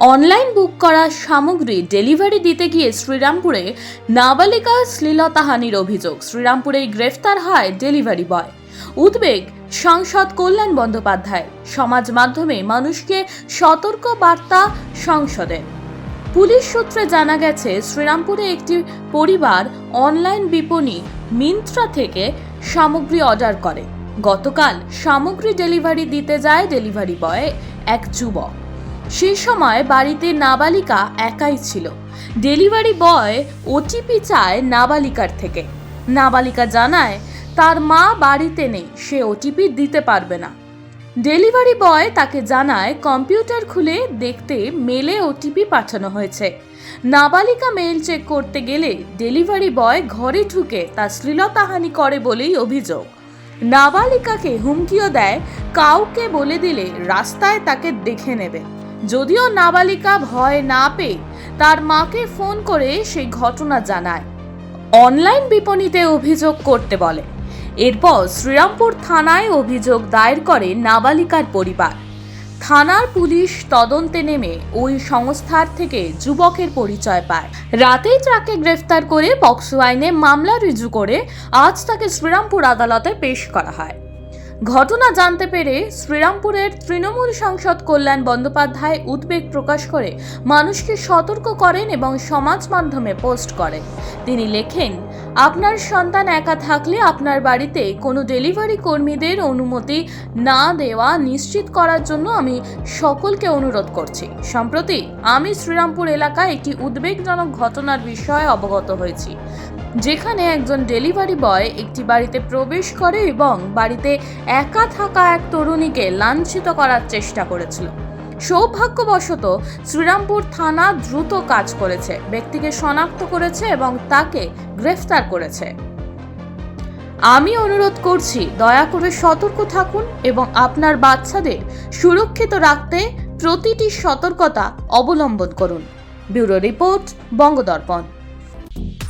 Online book করা সামগ্রী delivery দিতে গিয়ে শ্রীরামপুরে নাবালিকা শ্লীলতাহানির অভিযোগ। শ্রীরামপুরেই গ্রেফতার হয় ডেলিভারি বয়। উদ্বেগ, সাংসদ কল্যাণ বন্দ্যোপাধ্যায়। সমাজ মাধ্যমে মানুষকে সতর্ক বার্তা সংসদে। পুলিশ সূত্রে জানা গেছে, শ্রীরামপুরে একটি পরিবার অনলাইন বিপণী মিন্ত্রা থেকে সামগ্রী অর্ডার করে। গতকাল সামগ্রী ডেলিভারি দিতে যায় ডেলিভারি বয় এক যুবক। সেই সময় বাড়িতে নাবালিকা একাই ছিল। ডেলিভারি বয় ওটিপি চায় নাবালিকার থেকে। নাবালিকা জানায়, তার মা বাড়িতে নেই, সে ওটিপি দিতে পারবে না। ডেলিভারি বয় তাকে জানায়, কম্পিউটার খুলে দেখতে মেলে ওটিপি পাঠানো হয়েছে। নাবালিকা মেল চেক করতে গেলে ডেলিভারি বয় ঘরে ঢুকে তার শ্লীলতাহানি করে বলেই অভিযোগ। নাবালিকাকে হুমকিও দেয়, কাউকে বলে দিলে রাস্তায় তাকে দেখে নেবে। যদিও নাবালিকা ভয় না পেয়ে তার মাকে ফোন করে সেই ঘটনা জানায়। অনলাইন বিপণীতে অভিযোগ করতে বলে। এরপর শ্রীরামপুর থানায় অভিযোগ দায়ের করে নাবালিকার পরিবার। থানার পুলিশ তদন্তে নেমে ওই সংস্থার থেকে যুবকের পরিচয় পায়। রাতেই তাকে গ্রেফতার করে পক্সো আইনে মামলা রুজু করে আজ তাকে শ্রীরামপুর আদালতে পেশ করা হয়। ঘটনা জানতে পেরে শ্রীরামপুরের তৃণমূল সাংসদ কল্যাণ বন্দ্যোপাধ্যায় উদ্বেগ প্রকাশ করে মানুষকে সতর্ক করেন এবং সমাজ মাধ্যমে পোস্ট করেন। তিনি লেখেন, আপনার সন্তান একা থাকলে আপনার বাড়িতে কোনো ডেলিভারি কর্মীদের অনুমতি না দেওয়া নিশ্চিত করার জন্য আমি সকলকে অনুরোধ করছি। সম্প্রতি আমি শ্রীরামপুর এলাকায় একটি উদ্বেগজনক ঘটনার বিষয়ে অবগত হয়েছি, যেখানে একজন ডেলিভারি বয় একটি বাড়িতে প্রবেশ করে এবং বাড়িতে একা থাকা এক তরুণীকে লাঞ্ছিত করার চেষ্টা করেছিল। সৌভাগ্যবশত শ্রীরামপুর থানা দ্রুত কাজ করেছে, ব্যক্তিকে শনাক্ত করেছে এবং তাকে গ্রেফতার করেছে। আমি অনুরোধ করছি, দয়া করে সতর্ক থাকুন এবং আপনার বাচ্চাদের সুরক্ষিত রাখতে প্রতিটি সতর্কতা অবলম্বন করুন। Bureau report, Bangadarpan.